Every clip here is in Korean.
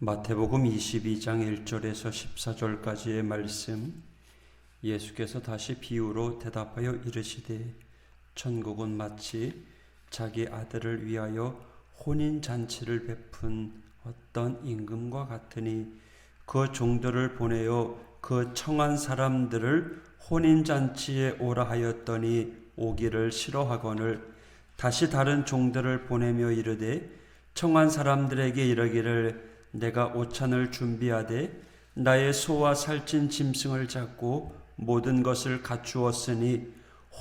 마태복음 22장 1절에서 14절까지의 말씀 예수께서 다시 비유로 대답하여 이르시되 천국은 마치 자기 아들을 위하여 혼인 잔치를 베푼 어떤 임금과 같으니 그 종들을 보내어 그 청한 사람들을 혼인 잔치에 오라 하였더니 오기를 싫어하거늘 다시 다른 종들을 보내며 이르되 청한 사람들에게 이르기를 내가 오찬을 준비하되 나의 소와 살찐 짐승을 잡고 모든 것을 갖추었으니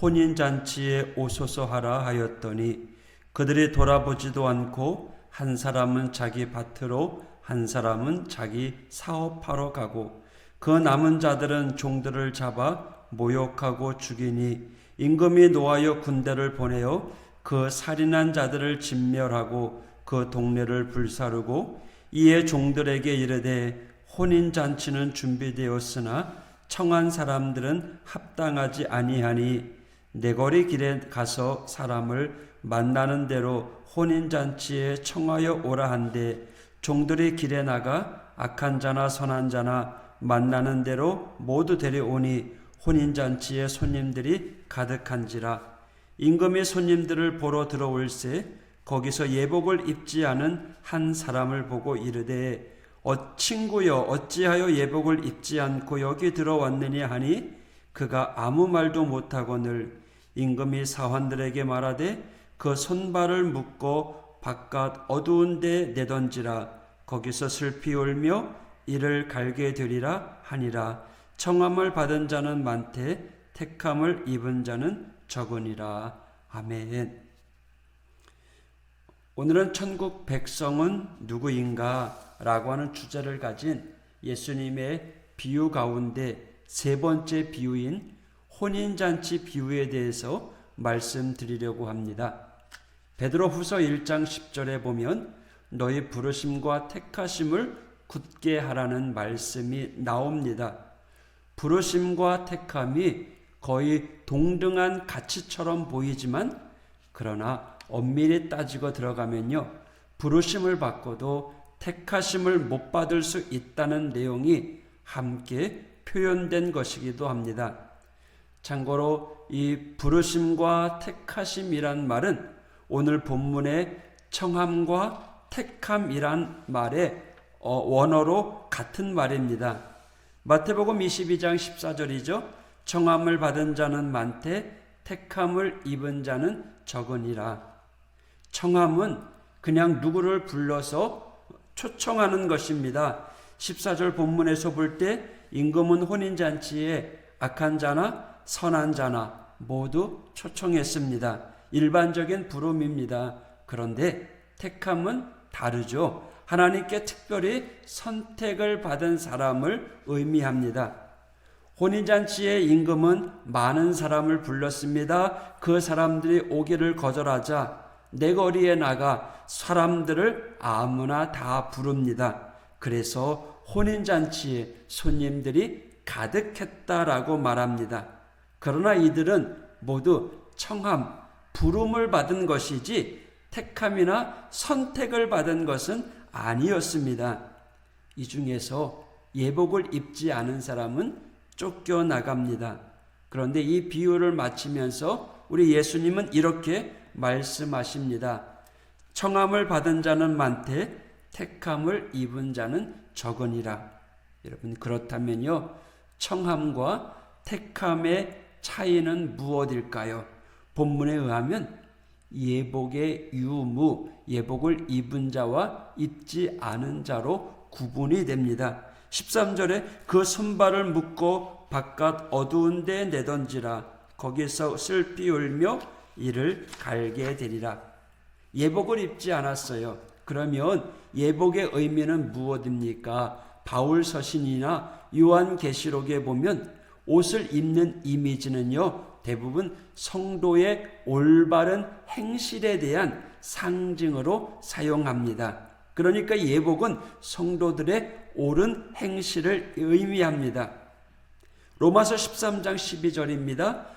혼인 잔치에 오소서 하라 하였더니 그들이 돌아보지도 않고 한 사람은 자기 밭으로 한 사람은 자기 사업하러 가고 그 남은 자들은 종들을 잡아 모욕하고 죽이니 임금이 노하여 군대를 보내어 그 살인한 자들을 진멸하고 그 동네를 불사르고 이에 종들에게 이르되 혼인 잔치는 준비되었으나 청한 사람들은 합당하지 아니하니 내거리 길에 가서 사람을 만나는 대로 혼인 잔치에 청하여 오라 한데 종들이 길에 나가 악한 자나 선한 자나 만나는 대로 모두 데려오니 혼인 잔치에 손님들이 가득한지라. 임금이 손님들을 보러 들어올세 거기서 예복을 입지 않은 한 사람을 보고 이르되 어 친구여 어찌하여 예복을 입지 않고 여기 들어왔느냐 하니? 그가 아무 말도 못하거늘 임금이 사환들에게 말하되 그 손발을 묶고 바깥 어두운 데 내던지라. 거기서 슬피 울며 이를 갈게 되리라 하니라. 청함을 받은 자는 많되 택함을 입은 자는 적으니라. 아멘. 오늘은 천국 백성은 누구인가 라고 하는 주제를 가진 예수님의 비유 가운데 세 번째 비유인 혼인잔치 비유에 대해서 말씀드리려고 합니다. 베드로 후서 1장 10절에 보면 너희 부르심과 택하심을 굳게 하라는 말씀이 나옵니다. 부르심과 택함이 거의 동등한 가치처럼 보이지만 그러나 엄밀히 따지고 들어가면요. 부르심을 받고도 택하심을 못 받을 수 있다는 내용이 함께 표현된 것이기도 합니다. 참고로 이 부르심과 택하심이란 말은 오늘 본문의 청함과 택함이란 말의 어, 원어로 같은 말입니다. 마태복음 22장 14절이죠. 청함을 받은 자는 많되 택함을 입은 자는 적으니라. 청함은 그냥 누구를 불러서 초청하는 것입니다. 14절 본문에서 볼 때 임금은 혼인잔치에 악한 자나 선한 자나 모두 초청했습니다. 일반적인 부름입니다. 그런데 택함은 다르죠. 하나님께 특별히 선택을 받은 사람을 의미합니다. 혼인잔치의 임금은 많은 사람을 불렀습니다. 그 사람들이 오기를 거절하자 내거리에 나가 사람들을 아무나 다 부릅니다. 그래서 혼인잔치에 손님들이 가득했다라고 말합니다. 그러나 이들은 모두 청함, 부름을 받은 것이지 택함이나 선택을 받은 것은 아니었습니다. 이 중에서 예복을 입지 않은 사람은 쫓겨나갑니다. 그런데 이 비유를 마치면서 우리 예수님은 이렇게 말씀하십니다. 청함을 받은 자는 많되 택함을 입은 자는 적으니라. 여러분 그렇다면요. 청함과 택함의 차이는 무엇일까요? 본문에 의하면 예복의 유무, 예복을 입은 자와 입지 않은 자로 구분이 됩니다. 13절에 그 손발을 묶고 바깥 어두운 데 내던지라 거기서 슬피 울며 이를 갈게 되리라. 예복을 입지 않았어요. 그러면 예복의 의미는 무엇입니까? 바울 서신이나 요한 계시록에 보면 옷을 입는 이미지는요. 대부분 성도의 올바른 행실에 대한 상징으로 사용합니다. 그러니까 예복은 성도들의 옳은 행실을 의미합니다. 로마서 13장 12절입니다.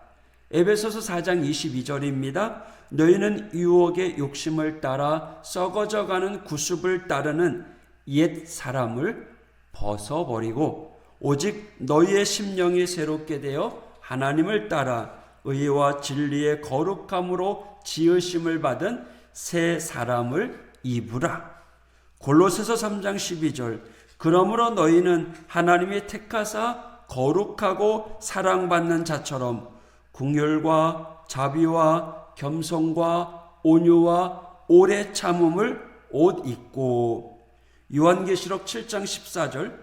에베소서 4장 22절입니다. 너희는 유혹의 욕심을 따라 썩어져 가는 구습을 따르는 옛 사람을 벗어버리고 오직 너희의 심령이 새롭게 되어 하나님을 따라 의와 진리의 거룩함으로 지으심을 받은 새 사람을 입으라. 골로새서 3장 12절 그러므로 너희는 하나님이 택하사 거룩하고 사랑받는 자처럼 궁율과 자비와 겸손과 온유와 오래 참음을 옷 입고 요한계시록 7장 14절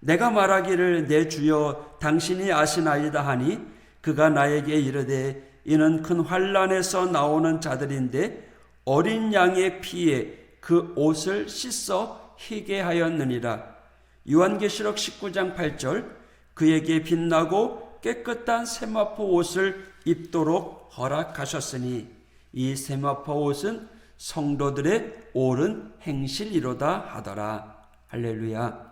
내가 말하기를 내 주여 당신이 아시나이다 하니 그가 나에게 이르되 이는 큰 환란에서 나오는 자들인데 어린 양의 피에 그 옷을 씻어 희게 하였느니라. 요한계시록 19장 8절 그에게 빛나고 깨끗한 세마포 옷을 입도록 허락하셨으니 이 세마포 옷은 성도들의 옳은 행실이로다 하더라 할렐루야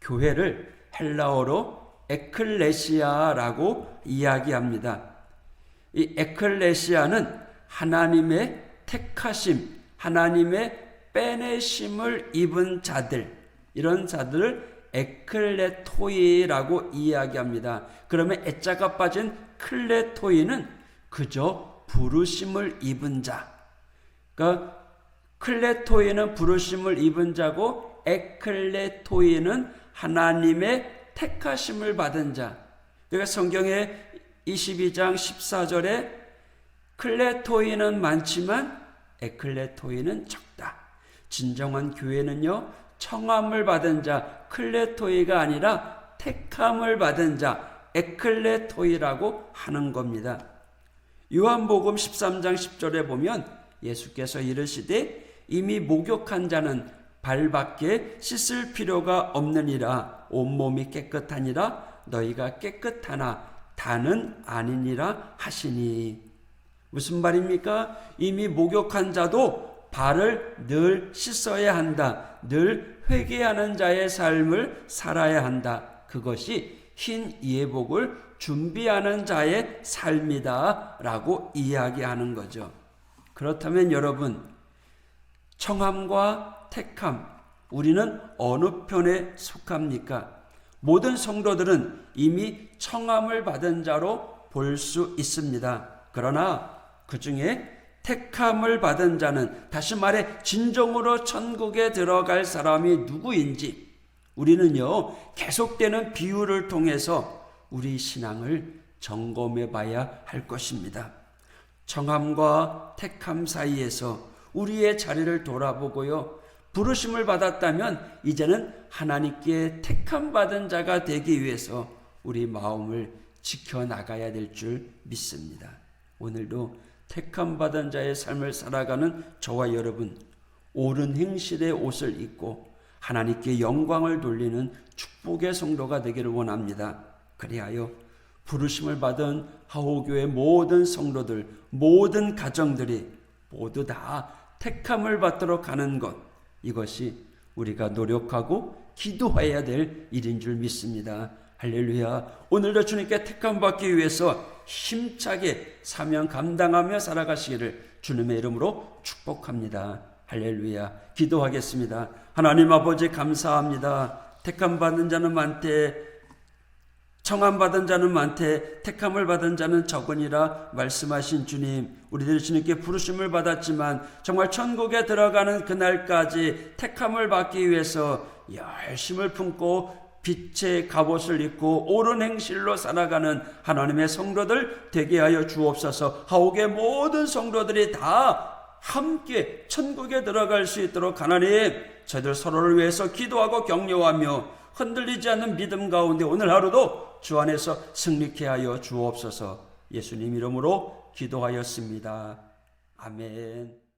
교회를 헬라어로 에클레시아라고 이야기합니다. 이 에클레시아는 하나님의 택하심, 하나님의 빼내심을 입은 자들, 이런 자들을 에클레토이라고 이야기합니다. 그러면 애자가 빠진 클레토이는 그저 부르심을 입은 자. 그러니까 클레토이는 부르심을 입은 자고 에클레토이는 하나님의 택하심을 받은 자. 그러니까 성경에 22장 14절에 클레토이는 많지만 에클레토이는 적다. 진정한 교회는요, 청함을 받은 자, 클레토이가 아니라 택함을 받은 자, 에클레토이라고 하는 겁니다. 요한복음 13장 10절에 보면 예수께서 이르시되 이미 목욕한 자는 발밖에 씻을 필요가 없느니라 온몸이 깨끗하니라 너희가 깨끗하나 다는 아니니라 하시니 무슨 말입니까? 이미 목욕한 자도 발을 늘 씻어야 한다. 늘 회개하는 자의 삶을 살아야 한다. 그것이 흰 예복을 준비하는 자의 삶이다. 라고 이야기하는 거죠. 그렇다면 여러분, 청함과 택함, 우리는 어느 편에 속합니까? 모든 성도들은 이미 청함을 받은 자로 볼 수 있습니다. 그러나 그 중에 택함을 받은 자는 다시 말해 진정으로 천국에 들어갈 사람이 누구인지 우리는요 계속되는 비유를 통해서 우리 신앙을 점검해 봐야 할 것입니다. 청함과 택함 사이에서 우리의 자리를 돌아보고요. 부르심을 받았다면 이제는 하나님께 택함 받은 자가 되기 위해서 우리 마음을 지켜 나가야 될 줄 믿습니다. 오늘도 택함 받은 자의 삶을 살아가는 저와 여러분 옳은 행실의 옷을 입고 하나님께 영광을 돌리는 축복의 성도가 되기를 원합니다. 그리하여 부르심을 받은 하호교의 모든 성도들, 모든 가정들이 모두 다 택함을 받도록 하는 것 이것이 우리가 노력하고 기도해야 될 일인 줄 믿습니다. 할렐루야. 오늘도 주님께 택함 받기 위해서 힘차게 사명 감당하며 살아가시기를 주님의 이름으로 축복합니다. 할렐루야. 기도하겠습니다. 하나님 아버지 감사합니다. 택함 받는 자는 많되 청함 받은 자는 많되 택함을 받은 자는 적으니라 말씀하신 주님 우리들이 주님께 부르심을 받았지만 정말 천국에 들어가는 그날까지 택함을 받기 위해서 열심을 품고 빛의 갑옷을 입고 옳은 행실로 살아가는 하나님의 성도들 되게 하여 주옵소서. 하옥의 모든 성도들이 다 함께 천국에 들어갈 수 있도록 하나님 저희들 서로를 위해서 기도하고 격려하며 흔들리지 않는 믿음 가운데 오늘 하루도 주 안에서 승리케 하여 주옵소서. 예수님 이름으로 기도하였습니다. 아멘.